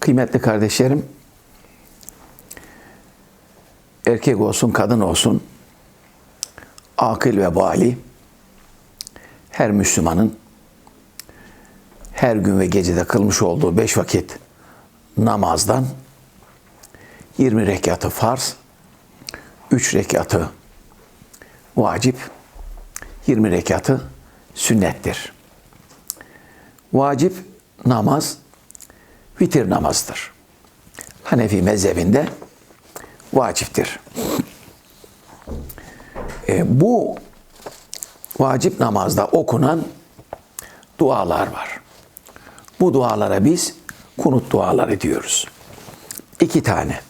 Kıymetli kardeşlerim, erkek olsun, kadın olsun, akıl ve bali, her Müslümanın her gün ve gecede kılmış olduğu beş vakit namazdan 20 rekatı farz, 3 rekatı vacip, 20 rekatı sünnettir. Vacip namaz vitir namazdır. Hanefi mezhebinde vaciptir. E, bu vacip namazda okunan dualar var. Bu dualara biz kunut duaları diyoruz. İki tane.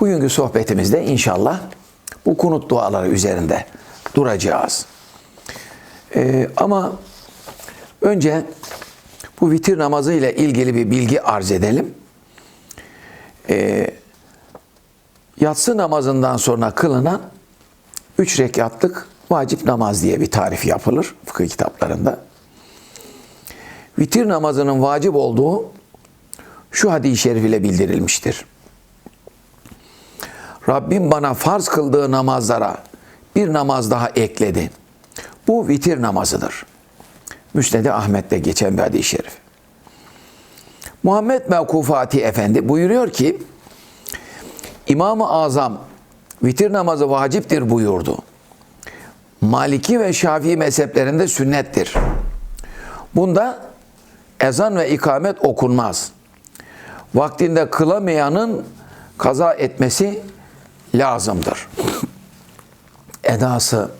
Bugünkü sohbetimizde inşallah bu kunut duaları üzerinde duracağız. E, ama önce bu vitir namazı ile ilgili bir bilgi arz edelim. E, yatsı namazından sonra kılınan üç rekatlık vacip namaz diye bir tarif yapılır fıkıh kitaplarında. Vitir namazının vacip olduğu şu hadis-i şerif ile bildirilmiştir. Rabbim bana farz kıldığı namazlara bir namaz daha ekledi. Bu vitir namazıdır. Müsned-i Ahmet'te geçen bir hadis-i şerif. Muhammed Mevkufati Efendi buyuruyor ki İmam-ı Azam vitir namazı vaciptir buyurdu. Maliki ve Şafii mezheplerinde sünnettir. Bunda ezan ve ikamet okunmaz. Vaktinde kılamayanın kaza etmesi lazımdır. Edası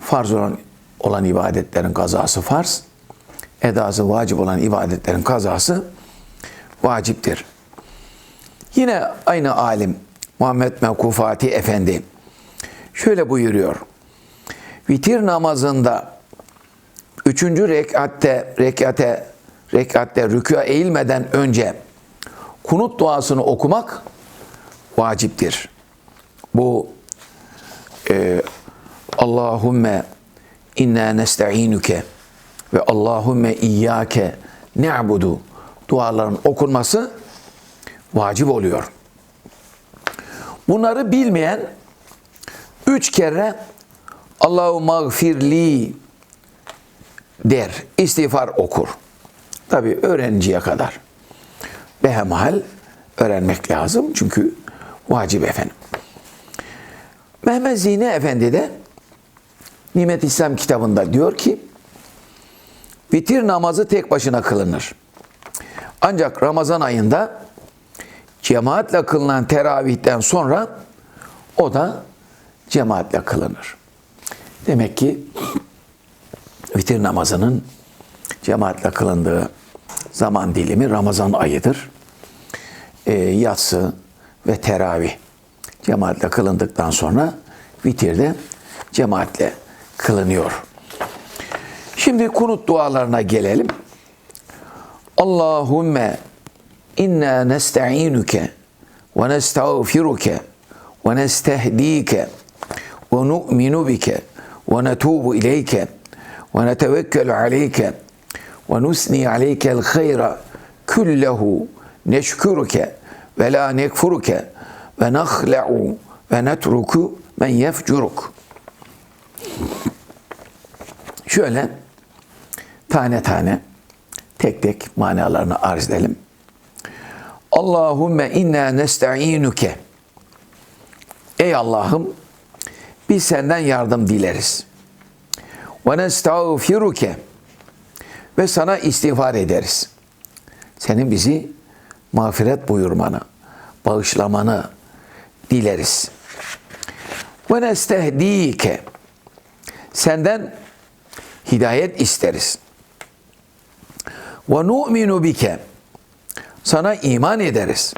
farz olan, olan ibadetlerin kazası farz, edası vacip olan ibadetlerin kazası vaciptir. Yine aynı alim Muhammed Mevkufati Efendi şöyle buyuruyor. Vitir namazında üçüncü rekatte rekate rekatte rükûa eğilmeden önce kunut duasını okumak vaciptir. Bu e, Allahümme inna nesta'inuke ve Allahümme iyyake ne'budu duaların okunması vacip oluyor. Bunları bilmeyen üç kere Allahu mağfirli der, istiğfar okur. Tabi öğrenciye kadar. Behemhal öğrenmek lazım çünkü vacip efendim. Mehmet Zine Efendi de Nimet İslam kitabında diyor ki vitir namazı tek başına kılınır. Ancak Ramazan ayında cemaatle kılınan teravihten sonra o da cemaatle kılınır. Demek ki vitir namazının cemaatle kılındığı zaman dilimi Ramazan ayıdır. E, yatsı ve teravih cemaatle kılındıktan sonra vitirde cemaatle kılınıyor. Şimdi kunut dualarına gelelim. Allahümme inna nesta'inuke ve nestağfiruke ve nestehdike ve nu'minu bike ve netubu ileyke ve netevekkelu aleyke ve nusni aleykel hayra küllehu neşkuruke ve la nekfuruke ve nahla'u ve netruku men yefcuruk. Şöyle tane tane tek tek manalarını arz edelim. Allahümme inna nesta'inuke. Ey Allah'ım biz senden yardım dileriz. Ve nestağfiruke. Ve sana istiğfar ederiz. Senin bizi mağfiret buyurmanı, bağışlamanı dileriz. Ve nestehdike. Senden hidayet isteriz. Ve nu'minu bike. Sana iman ederiz.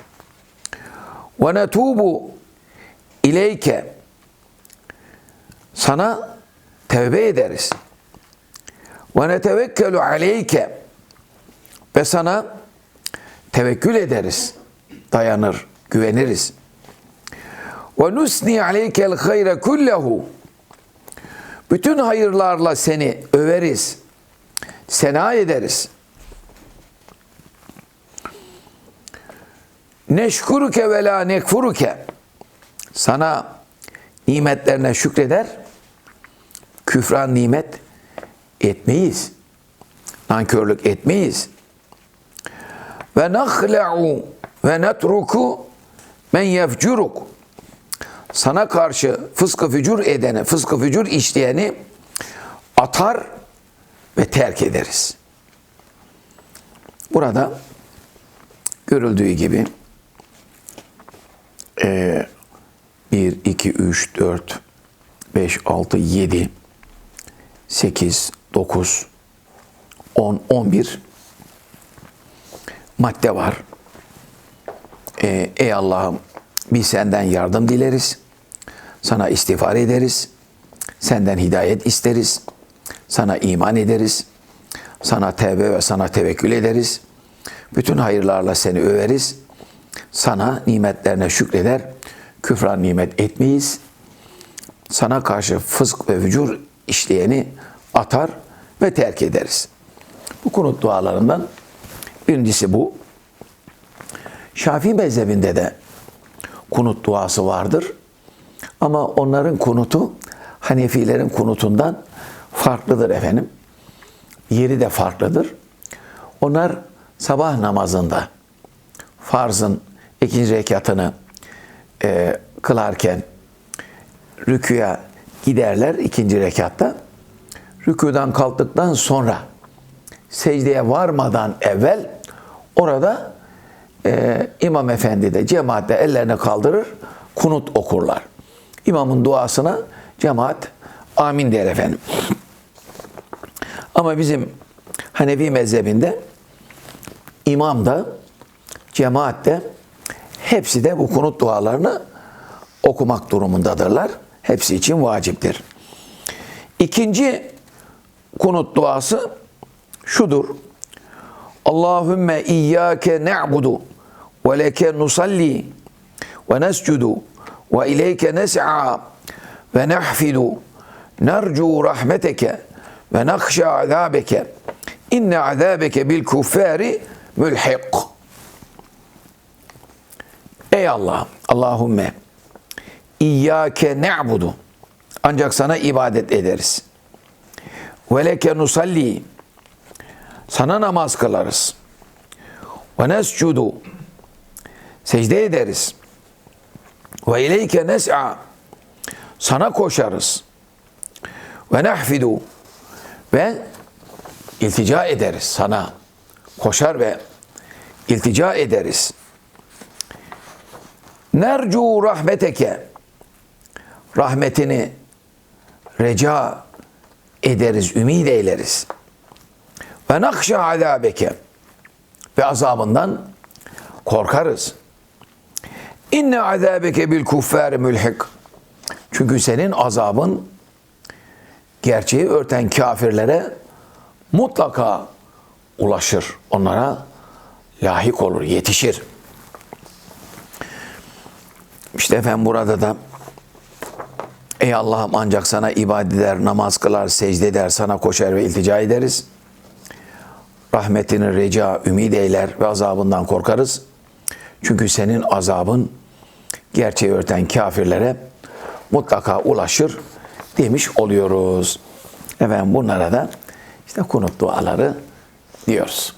Ve netubu ileyke. Sana tevbe ederiz. Ve netevekkelu aleyke. Ve sana tevekkül ederiz. Dayanır, güveniriz. Ve nusni aleykel hayre kullehu. Bütün hayırlarla seni överiz. Sena ederiz. Neşkuruke ve la nekfuruke. Sana nimetlerine şükreder, küfran nimet etmeyiz. Nankörlük etmeyiz. Ve nahla'u ve netruku men yefcuruk. Sana karşı fıskı fücur edeni, fıskı fücur işleyeni atar ve terk ederiz. Burada görüldüğü gibi 1, 2, 3, 4, 5, 6, 7, 8, 9, 10, 11 madde var. Ee, ey Allah'ım biz senden yardım dileriz. Sana istiğfar ederiz. Senden hidayet isteriz. Sana iman ederiz. Sana tevbe ve sana tevekkül ederiz. Bütün hayırlarla seni överiz. Sana nimetlerine şükreder. Küfran nimet etmeyiz. Sana karşı fısk ve vücur işleyeni atar ve terk ederiz. Bu kunut dualarından birincisi bu. Şafii mezhebinde de kunut duası vardır. Ama onların kunutu Hanefilerin kunutundan farklıdır efendim. Yeri de farklıdır. Onlar sabah namazında farzın ikinci rekatını e, kılarken rüküya giderler ikinci rekatta. Rüküden kalktıktan sonra secdeye varmadan evvel orada e, İmam Efendi de cemaatle ellerini kaldırır, kunut okurlar. İmamın duasına cemaat amin der efendim. Ama bizim Hanefi mezhebinde imam da cemaat de hepsi de bu kunut dualarını okumak durumundadırlar. Hepsi için vaciptir. İkinci kunut duası şudur. Allahümme iyyâke ne'budu ve leke nusalli ve nescudu ve ileyke nes'a ve nehfidu nercu rahmeteke ve nakhşa azabeke inne azabeke bil kuffari mülhik. Ey Allah, Allahümme İyyâke ne'budu ancak sana ibadet ederiz. Ve leke nusalli sana namaz kılarız. Ve nescudu secde ederiz. Ve ileyke nes'a sana koşarız. Ve nehfidu ve iltica ederiz sana. Koşar ve iltica ederiz. Nercu rahmeteke rahmetini reca ederiz, ümid eyleriz. Ve nakşa azabeke ve azabından korkarız. İnne azabeke bil kuffar mülhik. Çünkü senin azabın gerçeği örten kafirlere mutlaka ulaşır. Onlara layık olur, yetişir. İşte efendim burada da Ey Allah'ım ancak sana ibadet eder, namaz kılar, secde eder, sana koşar ve iltica ederiz. Rahmetini reca, ümid eyler ve azabından korkarız. Çünkü senin azabın gerçeği örten kafirlere mutlaka ulaşır demiş oluyoruz. Efendim bunlara da işte kunut duaları diyoruz.